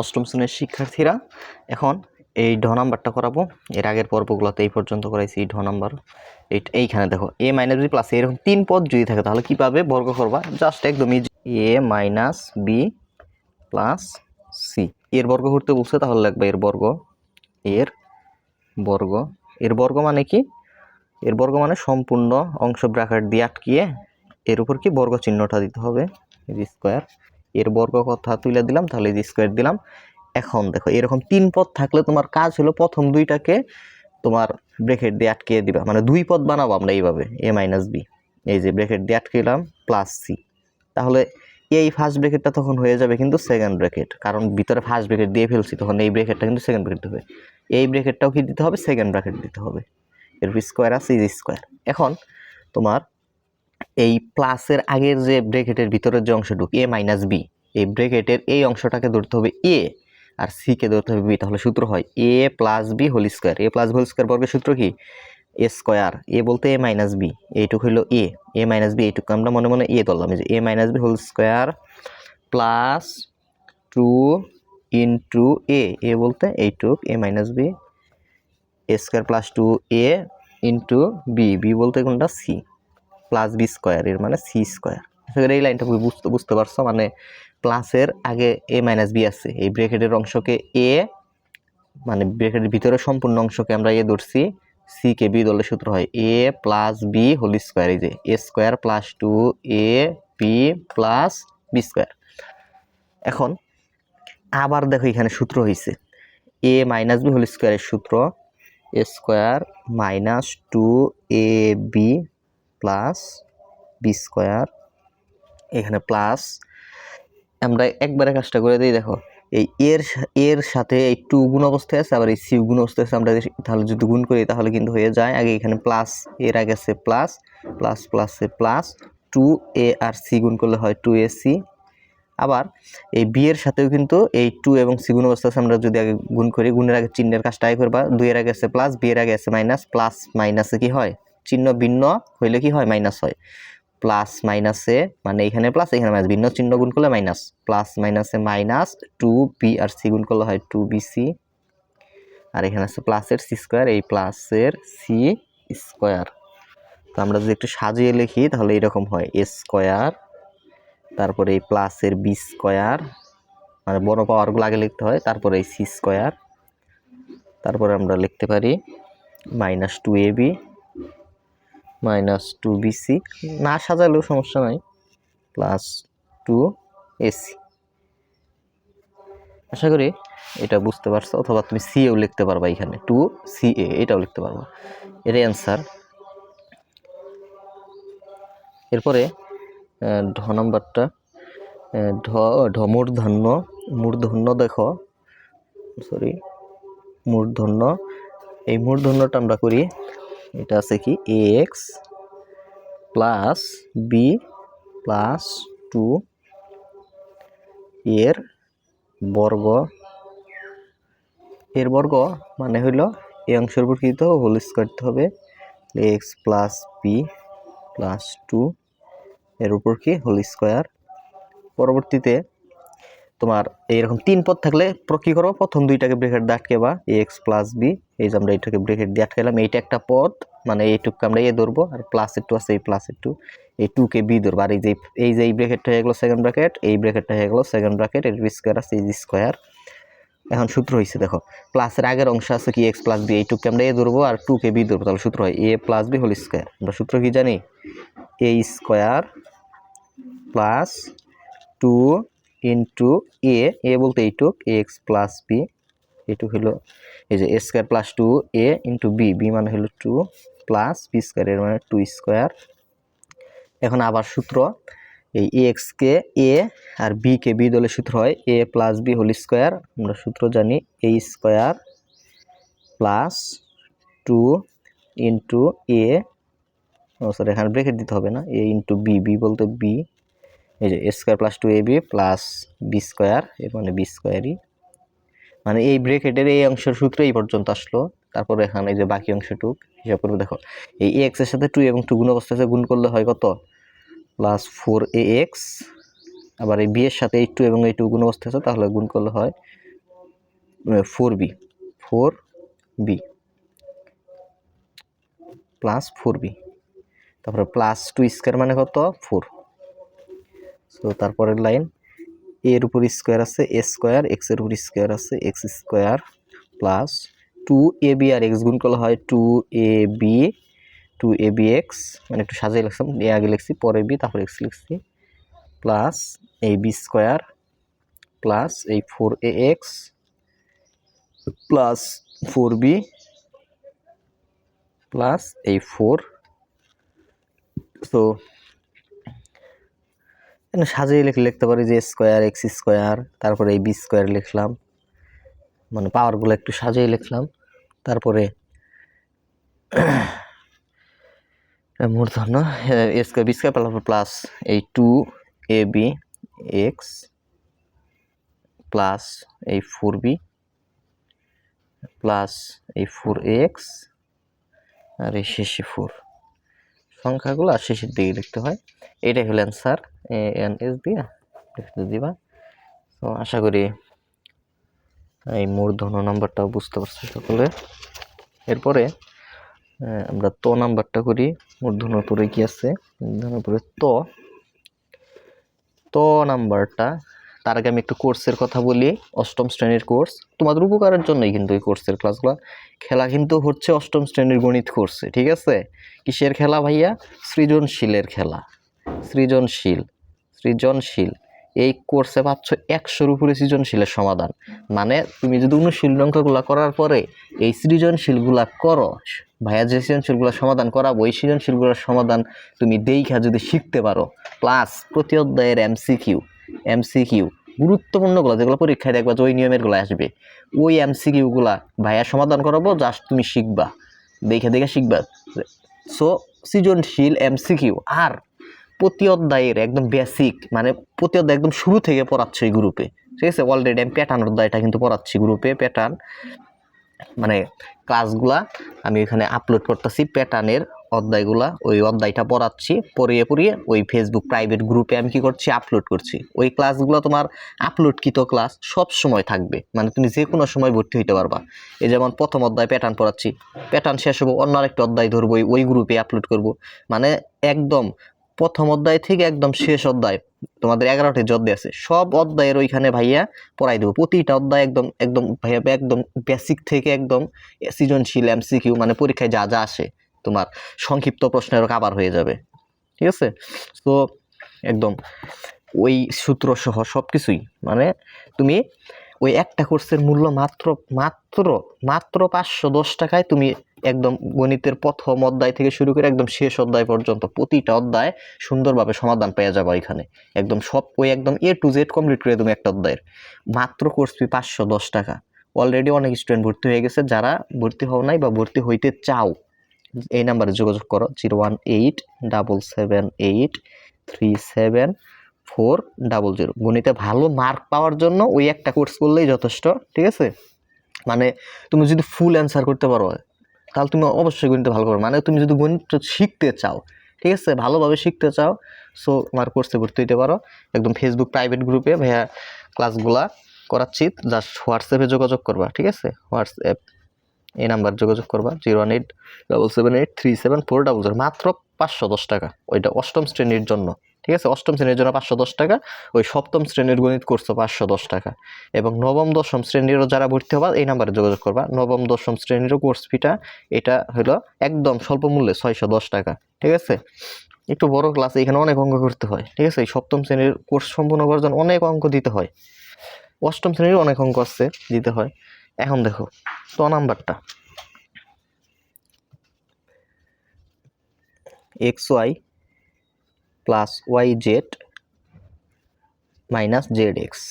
অষ্টম শ্রেণির শিক্ষার্থীরা, এখন এই ঢ নাম্বারটা করাবো। এর আগের পর্বগুলোতে এই পর্যন্ত করাইছি, ঢ নাম্বার। এই এইখানে দেখো, এ মাইনাস বি প্লাস এরকম তিন পদ যদি থাকে তাহলে কী পাবে? বর্গ করবা। জাস্ট একদমই A minus B plus C এর বর্গ করতে বলছে, তাহলে লাগবে এর বর্গ। এর বর্গ। এর বর্গ মানে কি? এর বর্গ মানে সম্পূর্ণ অংশ ব্র্যাকেট দিয়ে আটকিয়ে এর উপর কি বর্গ চিহ্নটা দিতে হবে স্কোয়ার এর বর্গ কথা তুলে দিলাম, তাহলে এই স্কোয়ার দিলাম। এখন দেখো, এরকম তিন পদ থাকলে তোমার কাজ হলো প্রথম দুইটাকে তোমার ব্রেকেট দিয়ে আটকিয়ে দিবা। মানে দুই পদ বানাবো আমরা এইভাবে এ মাইনাস বি এই যে ব্রেকেট দিয়ে আটকে দিলাম প্লাস সি তাহলে এই ফার্স্ট ব্রেকেটটা তখন হয়ে যাবে কিন্তু সেকেন্ড ব্রেকেট কারণ ভিতরে ফার্স্ট ব্রেকেট দিয়ে ফেলছি, তখন এই ব্রেকেটটা কিন্তু সেকেন্ড ব্রেকেট হবে। এই ব্রেকেটটাও কি দিতে হবে? সেকেন্ড ব্রেকেট দিতে হবে। এর স্কোয়ার আছে ইজ স্কোয়ার এখন তোমার এই প্লাসের আগের যে ব্রেকেটের ভিতরের যে অংশটুকু এ মাইনাস বি এই ব্রেকেটের এই অংশটাকে ধরতে হবে এ আর সিকে ধরতে হবে বি তাহলে সূত্র হয় A plus B whole square A plus whole square বর্গের সূত্র কি? এ স্কোয়ার এ বলতে এ মাইনাস বি এইটুকু হলো এ এ মাইনাস বি এইটুকু। আমরা মনে মনে এ ধরলাম যে A minus B whole square plus two into A A বলতে এইটুক A minus B A square plus two A into B B বলতে কোনটা? সি প্লাস বি স্কোয়ার এর মানে সি স্কোয়ার এই লাইনটা বুঝতে বুঝতে পারছ। মানে প্লাসের আগে এ মাইনাস বি আছে। এই ব্রেকেটের অংশকে এ মানে ব্রেকেটের ভিতরে সম্পূর্ণ অংশকে আমরা এ ধরছি। সি কে বি দলের সূত্র হয় A plus B whole square এই যে A square plus two A B plus B square এখন আবার দেখো এখানে সূত্র হয়েছে এ মাইনাস বি হোল স্কোয়ারের সূত্র A square minus two A B plus B square এখানে প্লাস আমরা একবারে কাজটা করে দিই, দেখো। এই এর এর সাথে এই টু গুণ অবস্থায় আছে, আবার এই সি গুণ অবস্থায় আছে, আমরা তাহলে যদি গুণ করি, তাহলে কিন্তু হয়ে যায়, আগে এখানে প্লাস এর আগে আছে প্লাস প্লাস প্লাসে প্লাস টু এ আর সি গুণ করলে হয় টু এ সি আবার এই বি এর সাথেও কিন্তু এই টু এবং সি গুণ অবস্থা আছে, আমরা যদি আগে গুণ করি, গুণের আগে চিহ্নের কাজটা আগে করবা, দুইয়ের আগে আছে প্লাস বি এর আগে আছে মাইনাস প্লাস মাইনাসে কি হয়? চিহ্ন ভিন্ন হইলে কি হয়? মাইনাস হয়। প্লাস মাইনাসে মানে এখানে প্লাস, এখানে মাইনাস। ভিন্ন চিহ্ন গুণ করলে মাইনাস। প্লাস মাইনাসে মাইনাস টু বি আর সি গুণ করলে হয় টু বি সি। আর এখানে আছে প্লাসের সি স্কোয়ার, এই প্লাসের সি স্কোয়ার। তো আমরা যদি একটু সাজিয়ে লিখি, তাহলে এরকম হয়। এ স্কোয়ার, তারপরে এই প্লাসের বি স্কোয়ার মানে বড় পাওয়ারগুলো আগে লিখতে হয়, তারপরে এই সি স্কোয়ার। তারপরে আমরা লিখতে পারি minus two A B. Minus two BC. না সাজালেও সমস্যা নাই। Plus to AC. আশা করি এটা বুঝতে পারছ, অথবা তুমি সিএও লিখতে পারবা এখানে। টু সি এ, এটাও লিখতে পারবা। এর অ্যান্সার। এরপরে ঢ নাম্বারটা। ঢ ঢ মূর্ধন্য। মূর্ধন্য দেখো। সরি মূর্ধন্য। এই মূর্ধন্যটা আমরা করি এটা আছে কি? A X plus B plus two এর বর্গ। এর বর্গ মানে হইল এই অংশের উপর কি দিতে হবে? হোল স্কোয়ার দিতে হবে। X plus B plus two এর উপর কি? হোল স্কোয়ার পরবর্তীতে তোমার এইরকম তিন পদ থাকলে কি করো? প্রথম দুইটাকে ব্রেকেট দিয়ে আটকে বা এক্স প্লাস বি এই যে আমরা এইটাকে ব্রেকেট দিয়ে আটকালাম এইটা একটা পদ মানে এইটুকু আমরা এ ধরবো, আর প্লাসের টু আছে, এই প্লাসের টু এই টুকে বি ধরবো। আর এই যে এই যে এই ব্রেকেটটা হয়ে গেলো সেকেন্ড ব্র্যাকেট এই ব্রেকেটটা হয়ে গেলো সেকেন্ড ব্র্যাকেট এর স্কোয়ার আছে এই স্কোয়ার এখন সূত্র হয়েছে দেখো প্লাসের আগের অংশ আছে কি এক্স প্লাস বি এইটুকে আমরা এ ধরবো, আর টুকে বি ধরবো, তাহলে সূত্র হয় A plus B whole square আমরা সূত্র কি জানি? A square plus two into A A বলতে এইটুক এক্স প্লাস বি এইটুক হলো এই যে A square plus two A into B B মানে হলো টু প্লাস বি স্কোয়ার এর মানে টু স্কোয়ার এখন আবার সূত্র, এই এক্সকে এ আর বি কে বি দলের সূত্র হয় A plus B whole square আমরা সূত্র জানি A square plus two into A O sir এখানে ব্রেকেট দিতে হবে না। এ ইন্টু বি বি বলতে বি এই যে A square plus two A B plus B square এর মানে বি স্কোয়ারই মানে এই ব্রেকেটের এই অংশের সূত্র এই পর্যন্ত আসলো। তারপরে এখানে এই যে বাকি অংশটুক, হিসাব করবে দেখো, এই এক্সের সাথে টু এবং টু গুণ অবস্থা আছে, গুণ করলে হয় কত? প্লাস ফোর এ এক্স আবার এই বি এর সাথে এই টু এবং এই টু গুণ অবস্থা আছে, তাহলে গুণ করলে হয় four B four B plus four B তারপরে প্লাস টু স্কোয়ার মানে কত? ফোর সো তারপরের লাইন এর উপর স্কোয়ার আছে, এ স্কোয়ার এক্সের উপর স্কোয়ার আছে X square plus two A B R X গুণ করলে হয় two A B two A B X মানে একটু সাজিয়ে লিখলাম এ আগে লিখছি পরে বি তারপর এক্স লিখছি প্লাস এই বি স্কোয়ার প্লাস এই four A X plus four B plus এই ফোর এখানে সাজিয়ে লিখে লিখতে পারি যে স্কোয়ার এক্স স্কোয়ার তারপরে এই বি স্কোয়ার লিখলাম। মানে পাওয়ারগুলো একটু সাজিয়ে লিখলাম। তারপরে মূর্ধন্য, A square B square plus এই two A B X plus এই ফোর বি প্লাস এই ফোর এক্স আর এই শেষে ফোর সংখ্যাগুলো আর শেষের দিকে লিখতে হয়। এটাই হলো অ্যান্সার এ এন এস দিয়ে লিখতে দিবা। তো আশা করি এই মূর্ধন্য নাম্বারটাও বুঝতে পারছি সকলে। এরপরে আমরা ত নাম্বারটা করি। মূর্ধন্যর পরে কি আছে? মূর্ধন্যর পরে ত। ত নাম্বারটা তার আগে আমি একটু কোর্সের কথা বলি, অষ্টম শ্রেণির কোর্স তোমাদের উপকারের জন্যই কিন্তু এই কোর্সের ক্লাসগুলো খেলা কিন্তু হচ্ছে অষ্টম শ্রেণির গণিত কোর্সে ঠিক আছে? কিসের খেলা ভাইয়া? সৃজনশীলের খেলা। সৃজনশীল সৃজনশীল। এই কোর্সে পাচ্ছ একশোর উপরে সৃজনশীলের সমাধান। মানে তুমি যদি অনুশীল অঙ্কগুলো করার পরে এই সৃজনশীলগুলা করো, ভাইয়া যে সৃজনশীলগুলো সমাধান করাবো, এই সৃজনশীলগুলোর সমাধান তুমি দেখা যদি শিখতে পারো। প্লাস প্রতি অধ্যায়ের এমসিকিউ এমসিকিউ গুরুত্বপূর্ণগুলো যেগুলো পরীক্ষায় দেখবা যে ওই নিয়মেরগুলো আসবে। ওই এমসিকিউগুলা ভাইয়া সমাধান করাবো জাস্ট তুমি শিখবা, দেখে দেখে শিখবা। সো সৃজনশীল এমসিকিউ আর প্রতি অধ্যায়ের একদম বেসিক মানে প্রতি অধ্যায় একদম শুরু থেকে পড়াচ্ছে এই গ্রুপে ঠিক আছে? অলরেডি আমি প্যাটার্ন অধ্যায়টা কিন্তু পড়াচ্ছি গ্রুপে প্যাটার্ন মানে ক্লাসগুলা আমি এখানে আপলোড করতেছি প্যাটার্নের অধ্যায়গুলা, ওই অধ্যায়টা পড়াচ্ছি, পড়িয়ে পড়িয়ে ওই ফেসবুক প্রাইভেট গ্রুপে আমি কি করছি আপলোড করছি। ওই ক্লাসগুলো তোমার আপলোডকৃত ক্লাস সব সময় থাকবে মানে তুমি যে কোনো সময় ভর্তি হইতে পারবা। এই যেমন প্রথম অধ্যায় প্যাটার্ন পড়াচ্ছি প্যাটার্ন শেষ হব, অন্য আরেকটা অধ্যায় ধরবো, ওই- গ্রুপে আপলোড করব। মানে একদম প্রথম অধ্যায় থেকে একদম শেষ অধ্যায়, তোমাদের এগারোটি যে আছে, সব অধ্যায়ের ওইখানে ভাইয়া পড়াই দেবো। প্রতিটা অধ্যায় একদম একদম ভাইয়া একদম বেসিক থেকে একদম সৃজনশীল এমসিকিউ মানে পরীক্ষায় যা যা আসে। তোমার সংক্ষিপ্ত প্রশ্নেরও কাবার হয়ে যাবে। ঠিক আছে? তো একদম ওই সূত্র সহ সব কিছুই মানে তুমি ওই একটা কোর্সের মূল্য মাত্র মাত্র মাত্র পাঁচশো দশ টাকায় তুমি একদম গণিতের প্রথম অধ্যায় থেকে শুরু করে একদম শেষ অধ্যায় পর্যন্ত প্রতিটা অধ্যায় সুন্দরভাবে সমাধান পেয়ে যাব এখানে একদম সব, ওই একদম এ টু জেড কমপ্লিট করে তুমি একটা অধ্যায়ের। মাত্র কোর্স ফি পাঁচশো দশ টাকা। অলরেডি অনেক স্টুডেন্ট ভর্তি হয়ে গেছে। যারা ভর্তি হও নাই বা ভর্তি হইতে চাও এই নাম্বারে যোগাযোগ করো, zero one eight double seven eight three seven four double zero. গণিতে ভালো মার্ক পাওয়ার জন্য ওই একটা কোর্স করলেই যথেষ্ট, ঠিক আছে? মানে তুমি যদি ফুল অ্যান্সার করতে পারো, তাহলে তুমি অবশ্যই গণিতে ভালো করো। মানে তুমি যদি গণিত শিখতে চাও, ঠিক আছে? ভালোভাবে শিখতে চাও সো আমার কোর্সে ভর্তি হতে পারো। একদম ফেসবুক প্রাইভেট গ্রুপে ভাইয়া ক্লাসগুলা করাচ্ছি। জাস্ট হোয়াটসঅ্যাপে যোগাযোগ করবা, ঠিক আছে? হোয়াটসঅ্যাপ এই নাম্বার যোগাযোগ করবা, zero one eight double seven eight three seven four double zero, মাত্র পাঁচশো দশ টাকা। ওইটা অষ্টম শ্রেণির জন্য, ঠিক আছে? অষ্টম শ্রেণির জন্য পাঁচশো দশ টাকা, ওই সপ্তম শ্রেণির গণিত করছ পাঁচশো দশ টাকা। এবং নবম দশম শ্রেণীরও যারা ভর্তি হবা, এই নাম্বারে যোগাযোগ করবা। নবম দশম শ্রেণীরও কোর্স ফিটা এটা হলো একদম স্বল্প মূল্যে ছয়শো দশ টাকা, ঠিক আছে? একটু বড় ক্লাস এখানে অনেক অঙ্ক করতে হয়, ঠিক আছে? এই সপ্তম শ্রেণির কোর্স সম্পূর্ণ করার জন্য অনেক অঙ্ক দিতে হয়। অষ্টম শ্রেণির অনেক অঙ্ক আছে, দিতে হয়। এখন দেখো, ত নাম্বারটা। X Y plus Y Z minus Z X.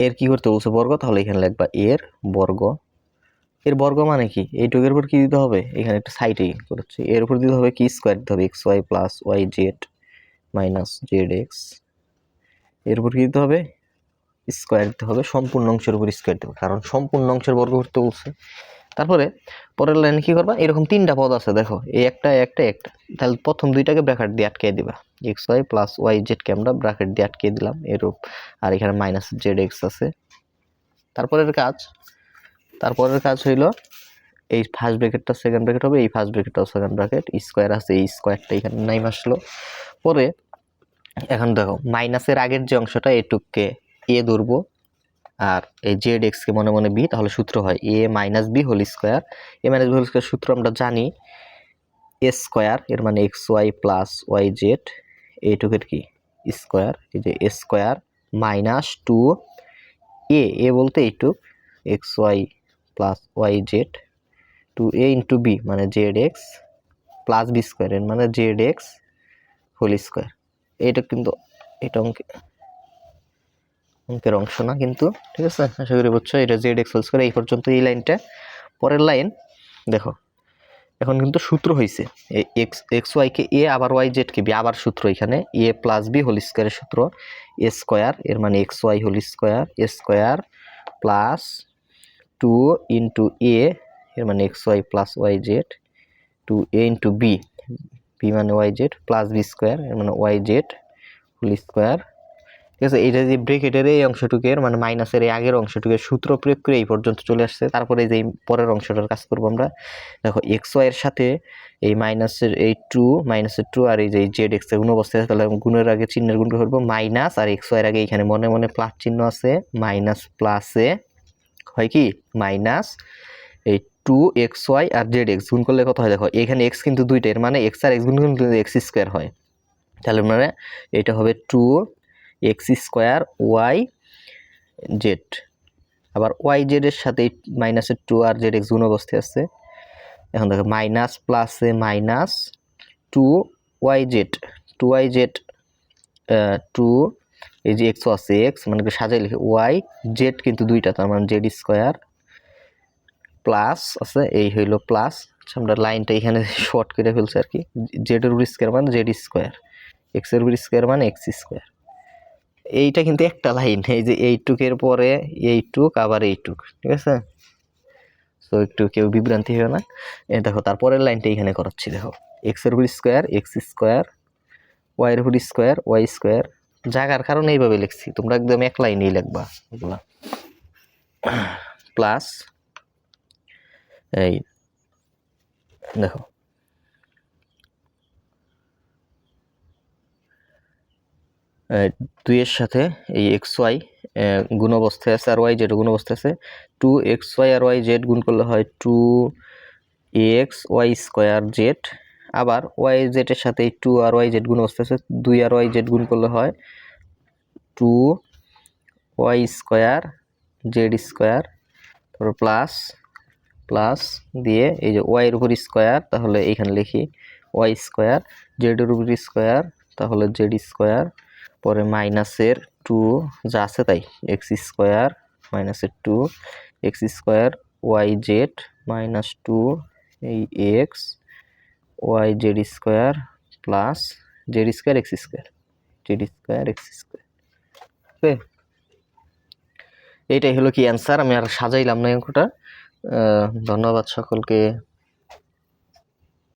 এর কী করতে বলছে বর্গ? তাহলে এখানে লিখবা এর বর্গ। এর বর্গ মানে কি? এইটুকের উপর কী দিতে হবে? এখানে একটা সাইডে করছি। এর উপর দিতে হবে কি স্কোয়ার দিতে হবে X Y plus Y Z minus Z X. এর উপর কী দিতে হবে? স্কোয়ার দিতে হবে, সম্পূর্ণ অংশের উপর স্কোয়ার দিতে হবে। কারণ সম্পূর্ণ অংশের বর্গ করতে বলছে তারপরে পরের লাইনে কি করবা? এরকম তিনটা পদ আছে, দেখো। এই একটা একটা একটা। তাহলে প্রথম দুইটাকে ব্র্যাকেট দিয়ে আটকে দিবা। এক্স ওয়াই প্লাস ওয়াই জেডকে আমরা ব্র্যাকেট দিয়ে আটকে দিলাম, এরূপ। আর এখানে মাইনাস জেড এক্স আছে। তারপরের কাজ তারপরের কাজ হইল, এই ফার্স্ট ব্র্যাকেটটা সেকেন্ড ব্র্যাকেট হবে, এই ফার্স্ট ব্র্যাকেটটাও সেকেন্ড ব্র্যাকেট স্কোয়ার আছে, এই স্কোয়ারটা এখানে নাইম আসলো। পরে, এখন দেখো মাইনাসের আগের যে অংশটা, এটুককে এ ধরবো। আর এই জেড এক্সকে মনে মনে বি তাহলে সূত্র হয় A minus B whole square A minus B whole square সূত্র আমরা জানি এ স্কোয়ার এর মানে X Y plus Y Z এইটুকের কি? স্কোয়ার এই যে A square minus two A A বলতে এইটুক। X Y plus Y Z two A into B মানে Z X plus B square এর মানে জেড এক্স হোল স্কোয়ার এইটা কিন্তু, এটা অঙ্কে অঙ্কের অংশ না, কিন্তু ঠিক আছে, আশা করি বুঝছ, এটা জেড এক্স হোল স্কোয়ার এই পর্যন্ত এই লাইনটা। পরের লাইন, দেখো, এখন কিন্তু সূত্র হয়েছে এক্স এক্স ওয়াইকে এ আবার ওয়াই জেডকে বি আবার সূত্র এখানে। এ প্লাস বি হোল স্কোয়ারের সূত্র এ স্কোয়ার এর মানে X Y whole square A square plus two into A এর মানে X Y plus Y Z two A into B B মানে Y Z plus B square এর মানে ওয়াই জেড হোল স্কোয়ার ঠিক আছে? এটা যে ব্রেকেটের এই অংশটুকের মানে মাইনাসের এই আগের অংশটুকের সূত্র প্রয়োগ করে এই পর্যন্ত চলে আসছে। তারপরে যে পরের অংশটার কাজ করব আমরা, দেখো এক্স ওয়াইয়ের সাথে এই মাইনাসের এই টু মাইনাসের টু আর এই যে জেড এক্সের গুণ অবস্থায় তাহলে গুণের আগে চিহ্নের গুণ করব। মাইনাস আর এক্স ওয়াইয়ের আগে এখানে মনে মনে প্লাস চিহ্ন আছে। মাইনাস প্লাসে হয় কি? মাইনাস এই টু এক্স ওয়াই আর জেড এক্স গুণ করলে কত হয়? দেখো, এখানে এক্স কিন্তু দুইটা এর মানে এক্স আর এক্স গুণ কিন্তু এক্স স্কোয়ার হয়। তাহলে মানে এটা হবে two X square Y Z. আবার ওয়াই জেডের সাথে মাইনাসের টু আর জেড এক্স গুণ অবস্থায় আছে। এখন দেখো মাইনাস প্লাসে minus two Y Z. Two Y Z two এই যে এক্সও আছে এক্স মানে সাজাই লিখে ওয়াই জেড কিন্তু দুইটা, তার মানে জেড স্কোয়ার প্লাস আছে, এই হইল প্লাস আমরা লাইনটা এখানে শর্ট করে ফেলছি আর কি। জেডের উপর স্কোয়ার মানে জেড স্কোয়ার। এক্সের উপর স্কোয়ার মানে এক্স স্কোয়ার। এইটা কিন্তু একটা লাইন এই যে এইটুকের পরে এইটুক, আবার এইটুক, ঠিক আছে? তো একটু কেউ বিভ্রান্তি হবে না। এ দেখো, তারপরের লাইনটা এখানে করাচ্ছি, দেখো। এক্সের উপর স্কোয়ার এক্স স্কোয়ার ওয়াই এর উপর স্কোয়ার ওয়াই স্কোয়ার জাগার কারণে এইভাবে লিখছি। তোমরা একদম এক লাইনেই লিখবা এগুলা প্লাস এই, দেখো দুইয়ের সাথে এই এক্স ওয়াই গুণ অবস্থায় আছে আর ওয়াই জেড গুণ অবস্থায় আছে। টু এক্স ওয়াই আর ওয়াই জেড গুণ করলে হয় two X Y square Z আবার ওয়াই জেডের সাথে এই টু আর ওয়াই জেড গুণ অবস্থায় আছে, দুই আর ওয়াই জেড গুণ করলে হয় two Y square Z square তারপর প্লাস প্লাস দিয়ে এই যে ওয়াইয়ের উপর স্কোয়ার তাহলে এইখানে লিখি ওয়াই স্কোয়ার জেডের উপর স্কোয়ার তাহলে জেড স্কোয়ার পরে মাইনাসের টু যা আছে তাই এক্স স্কোয়ার মাইনাসের two X square Y Z minus two এই X Y Z square plus Z square X square Z square X square okay এইটাই হলো কি অ্যান্সার আমি আর সাজাইলাম না অঙ্কটা। ধন্যবাদ সকলকে।